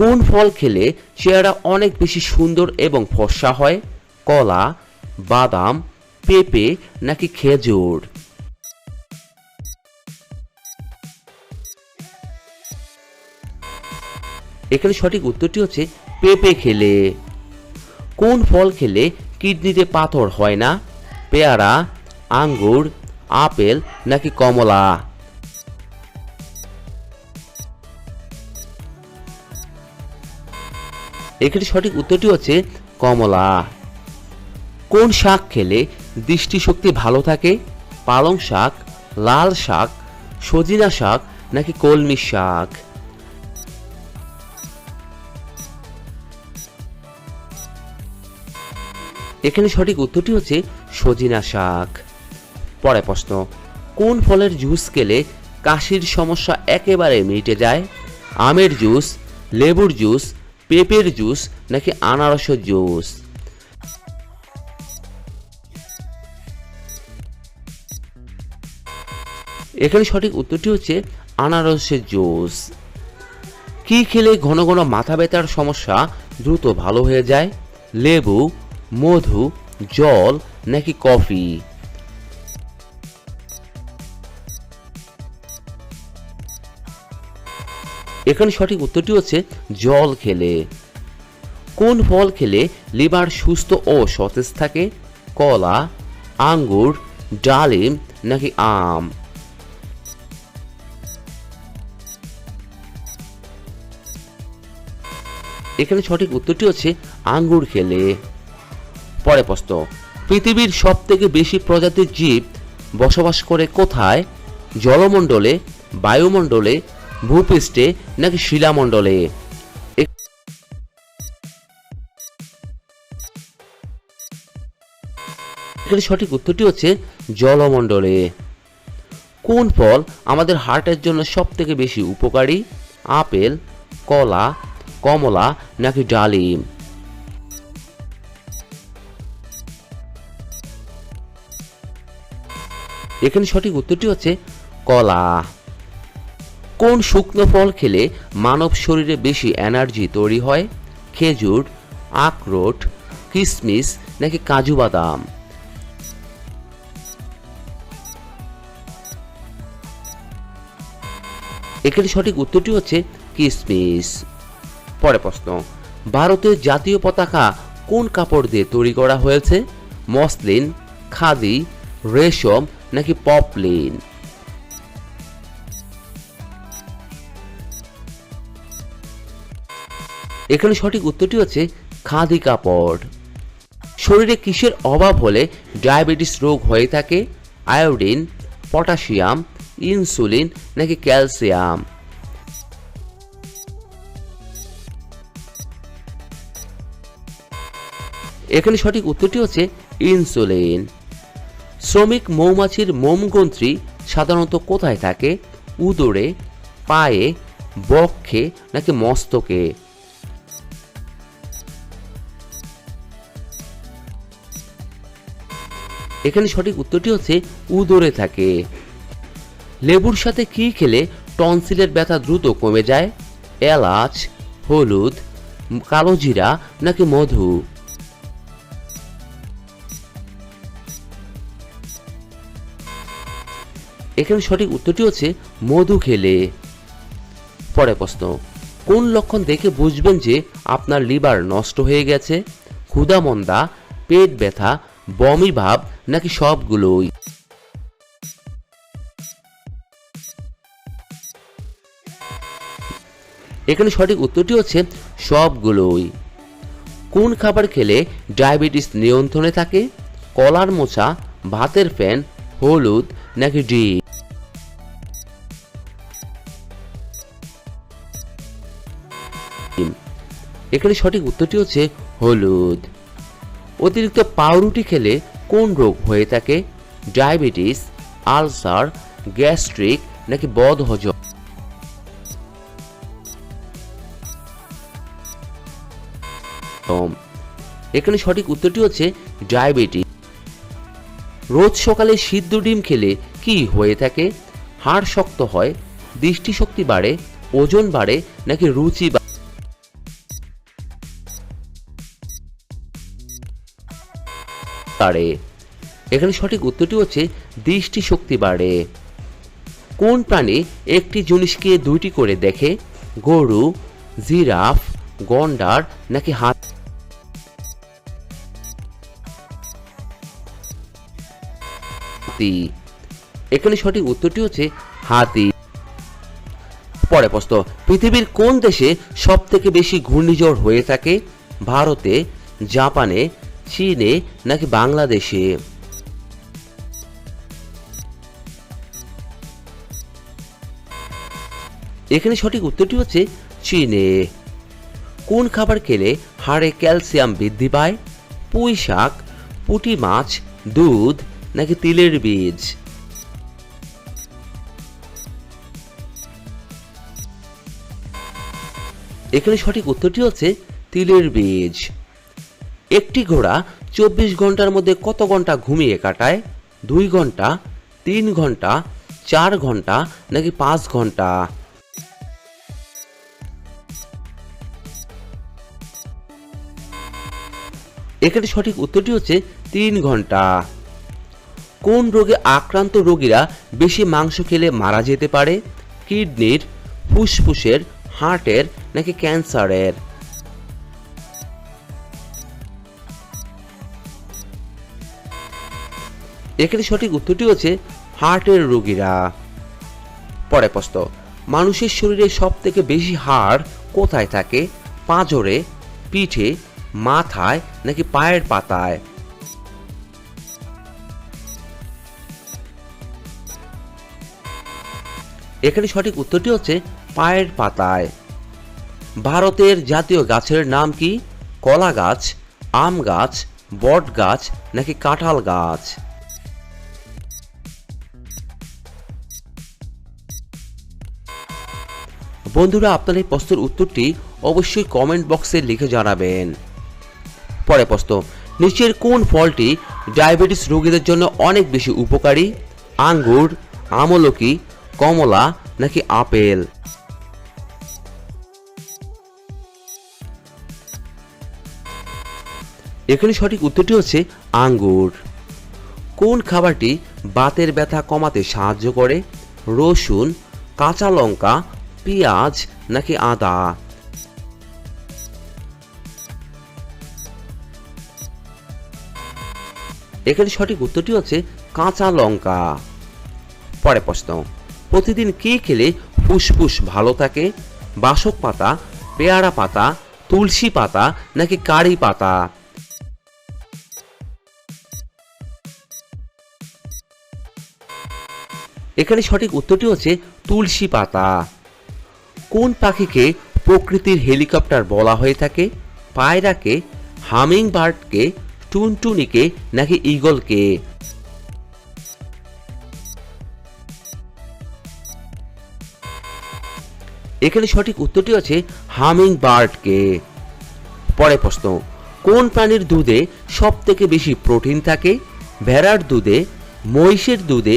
কোন ফল খেলে চেহারা অনেক বেশি সুন্দর এবং ফর্সা হয়? কলা, বাদাম, পেঁপে নাকি খেজুর? এখানে সঠিক উত্তরটি হচ্ছে পেঁপে খেলে। কোন ফল খেলে কিডনিতে পাথর হয় না? পেয়ারা, আঙ্গুর, আপেল নাকি কমলা? এখানে সঠিক উত্তরটি হচ্ছে কমলা। কোন শাক খেলে দৃষ্টিশক্তি ভালো থাকে? পালং শাক, লাল শাক, সজিনা শাক নাকি কলমি শাক? এখানে সঠিক উত্তরটি হচ্ছে সজিনা শাক। পরে প্রশ্ন, কোন ফলের জুস খেলে কাশির সমস্যা একেবারে মিটে যায়? আমের জুস, লেবুর জুস পেঁপের জুস নাকি আনারসের জুস? এখানে সঠিক উত্তরটি হচ্ছে আনারসের জুস। কি খেলে ঘন ঘন মাথা ব্যথার সমস্যা দ্রুত ভালো হয়ে যায়? লেবু, মধু, জল নাকি কফি? এখানে সঠিক উত্তরটি হচ্ছে জল খেলে। কোন ফল খেলে লিভার সুস্থ ও সতেজ থাকে? কলা, আঙ্গুর, ডালিম নাকি আম? এখানে সঠিক উত্তরটি হচ্ছে আঙ্গুর খেলে। পরে প্রশ্ন, পৃথিবীর সব থেকে বেশি প্রজাতির জীব বসবাস করে কোথায়? জলমণ্ডলে, বায়ুমণ্ডলে ভূপৃষ্ঠে নাকি শিলামণ্ডলে? এখানে সঠিক উত্তরটি হচ্ছে জলমণ্ডলে। কোন ফল আমাদের হার্টের জন্য সব থেকে বেশি উপকারী? আপেল, কলা, কমলা নাকি ডালিম? এখানে সঠিক উত্তরটি হচ্ছে কলা। কোন শুকনো ফল খেলে মানব শরীরে বেশি এনার্জি তৈরি হয়? খেজুর, আখরোট কিশমিশ নাকি কাজু বাদাম? এখানে সঠিক উত্তরটি হচ্ছে কিশমিশ পরে প্রশ্ন ভারতের জাতীয় পতাকা কোন কাপড় দিয়ে তৈরি করা হয়েছে? মসলিন, খাদি, রেশম নাকি পপলিন? এখানে সঠিক উত্তরটি হচ্ছে খাদি কাপড় শরীরে কিসের অভাব হলে ডায়াবেটিস রোগ হয়ে থাকে, আয়োডিন, পটাশিয়াম, ইনসুলিন নাকি ক্যালসিয়াম? এখানে সঠিক উত্তরটি হচ্ছে ইনসুলিন। শ্রমিক মৌমাছির মোমগ্রন্থি সাধারণত কোথায় থাকে? উদরে, পায়ে, বক্ষে নাকি মস্তকে? এখানে সঠিক উত্তরটি হচ্ছে উদরে থাকে। লেবুর সাথে কি খেলে টনসিলের ব্যথা দ্রুত কমে যায়? এলাচ, হলুদ, কালো জিরা নাকি মধু? এখানে সঠিক উত্তরটি হচ্ছে মধু খেলে। পরে প্রশ্ন, কোন লক্ষণ দেখে বুঝবেন যে আপনার লিভার নষ্ট হয়ে গেছে? ক্ষুধামন্দা পেট ব্যথা, বমি ভাব নাকি সবগুলোই? এখানে সঠিক উত্তরটি হচ্ছে সবগুলোই। কোন খাবার খেলে ডায়াবেটিস নিয়ন্ত্রণে থাকে? কলার মোচা, ভাতের ফ্যান হলুদ নাকি ডিম? এখানে সঠিক উত্তরটি হচ্ছে হলুদ। অতিরিক্ত পাউরুটি খেলে কোন রোগ হয়ে থাকে? ডায়াবেটিস, আলসার, গ্যাস্ট্রিক নাকি বদহজম? এখানে সঠিক উত্তরটি হচ্ছে ডায়াবেটিস। রোজ সকালে সিদ্ধ ডিম খেলে কি হয়ে থাকে? হাড় শক্ত হয়, দৃষ্টিশক্তি বাড়ে, ওজন বাড়ে নাকি রুচি বাড়ে এখানে সঠিক উত্তরটি হচ্ছে দৃষ্টি শক্তি বাড়ে। কোন প্রাণী একটি জিনিসকে দুইটি করে দেখে? গরু, জিরাফ, গন্ডার নাকি হাত? হাতি এখানে সঠিক উত্তরটি হচ্ছে, হাতি। পরে প্রশ্ন, পৃথিবীর কোন দেশে সব থেকে বেশি ঘূর্ণিঝড় হয়ে থাকে? ভারতে, জাপানে চীনে নাকি বাংলাদেশে? এখানে সঠিক উত্তরটি হচ্ছে চীনে। কোন খাবার খেলে হাড়ে ক্যালসিয়াম বৃদ্ধি পায়? পুঁই শাক, পুঁটি মাছ, দুধ নাকি তিলের বীজ? এখানে সঠিক উত্তরটি হচ্ছে তিলের বীজ। একটি ঘোড়া চব্বিশ ঘণ্টার মধ্যে কত ঘণ্টা ঘুমিয়ে কাটায়? দুই ঘণ্টা, তিন ঘণ্টা, চার ঘণ্টা, নাকি পাঁচ ঘণ্টা? এখানে সঠিক উত্তরটি হচ্ছে তিন ঘণ্টা। কোন রোগে আক্রান্ত রোগীরা বেশি মাংস খেলে মারা যেতে পারে? কিডনির, ফুসফুসের, হার্টের, নাকি ক্যান্সারের? এখানে সঠিক উত্তরটি হচ্ছে হার্টের রোগীরা। পরে প্রশ্ন, মানুষের শরীরে সব থেকে বেশি হাড় কোথায় থাকে? পাঁজরে, পিঠে, মাথায় নাকি পায়ের পাতায়? এখানে সঠিক উত্তরটি হচ্ছে পায়ের পাতায়। ভারতের জাতীয় গাছের নাম কি? কলা গাছ আম গাছ বট গাছ নাকি কাঁঠাল গাছ? বন্ধুরা আপনার এই প্রশ্নের উত্তরটি অবশ্যই কমেন্ট বক্সে লিখে জানাবেন। পরে প্রশ্ন নিচের কোন ফলটি ডায়াবেটিস রোগীদের জন্য অনেক বেশি উপকারী? আঙ্গুর, আমলকি, কমলা নাকি আপেল? এখানে সঠিক উত্তরটি হচ্ছে আঙ্গুর। কোন খাবারটি বাতের ব্যথা কমাতে সাহায্য করে? রসুন, কাঁচা লঙ্কা পেঁয়াজ নাকি আদা? এখানে সঠিক উত্তরটি হচ্ছে কাঁচা লঙ্কা। পরে প্রশ্ন, প্রতিদিন কি খেলে ফুসফুস ভালো থাকে? বাসক পাতা, পেয়ারা পাতা, তুলসী পাতা নাকি কারি পাতা? এখানে সঠিক উত্তরটি হচ্ছে তুলসী পাতা। কোন পাখিকে প্রকৃতির হেলিকপ্টার বলা হয়ে থাকে? পায়রাকে হামিং বার্ডকে টুনটুনিকে নাকি ইগলকে? এখানে সঠিক উত্তরটি আছে হামিং বার্ডকে পরে প্রশ্ন, কোন প্রাণীর দুধে সব থেকে বেশি প্রোটিন থাকে? ভেড়ার দুধে, মহিষের দুধে,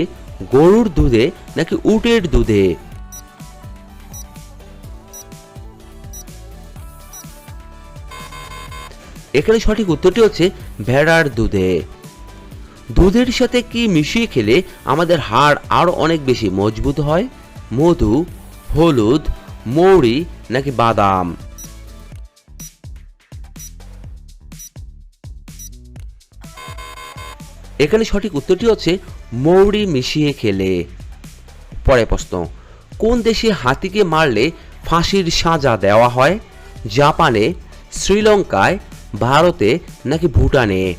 গরুর দুধে নাকি উটের দুধে? এখানে সঠিক উত্তরটি হচ্ছে ভেড়ার দুধে। দুধের সাথে কি মিশিয়ে খেলে আমাদের হাড় আরও অনেক বেশি মজবুত হয়? মধু, হলুদ, মৌরি নাকি বাদাম? এখানে সঠিক উত্তরটি হচ্ছে মৌরি মিশিয়ে খেলে। পরে প্রশ্ন, কোন দেশে হাতিকে মারলে ফাঁসির সাজা দেওয়া হয়? জাপানে, শ্রীলঙ্কায় ভারতে নাকি ভুটানে?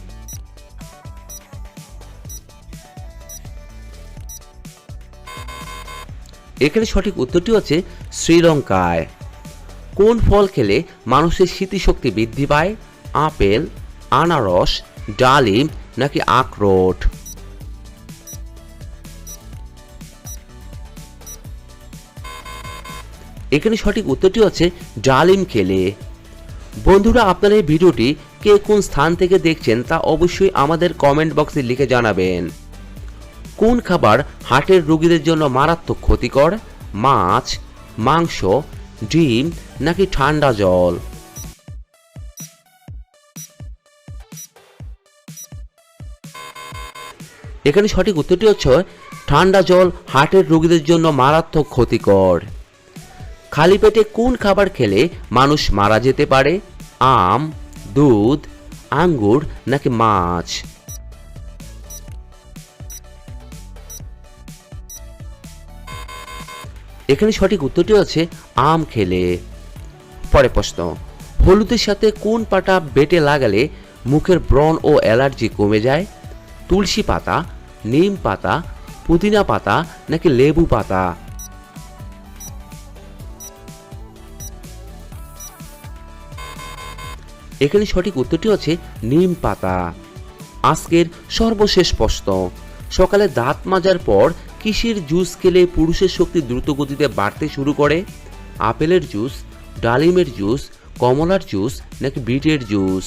এখানে সঠিক উত্তরটি হচ্ছে শ্রীলঙ্কায়। কোন ফল খেলে মানুষের স্মৃতিশক্তি বৃদ্ধি পায়? আপেল, আনারস, ডালিম নাকি আখরোট? এখানে সঠিক উত্তরটি হচ্ছে ডালিম খেলে। বন্ধুরা, আপনার এই ভিডিওটি কে কোন স্থান থেকে দেখছেন তা অবশ্যই আমাদের কমেন্ট বক্সে লিখে জানাবেন। কোন খাবার হার্টের রোগীদের জন্য মারাত্মক ক্ষতিকর? মাছ, মাংস, ডিম নাকি ঠান্ডা জল? এখানে সঠিক উত্তরটি হচ্ছে, ঠান্ডা জল হার্টের রোগীদের জন্য মারাত্মক ক্ষতিকর। খালি পেটে কোন খাবার খেলে মানুষ মারা যেতে পারে? আম, দুধ, আঙ্গুর নাকি মাছ? এখানে সঠিক উত্তরটি হচ্ছে আম খেলে। পরে প্রশ্ন, হলুদের সাথে কোন পাতা বেটে লাগালে মুখের ব্রণ ও অ্যালার্জি কমে যায়? তুলসী পাতা, নিম পাতা, পুদিনা পাতা নাকি লেবু পাতা? এখানে সঠিক উত্তরটি হচ্ছে নিম পাতা। আজকের সর্বশেষ প্রশ্ন। সকালে দাঁত মাজার পর কিসের জুস খেলে পুরুষের শক্তি দ্রুত গতিতে বাড়তে শুরু করে? আপেলের জুস, ডালিমের জুস, কমলার জুস নাকি বিটের জুস?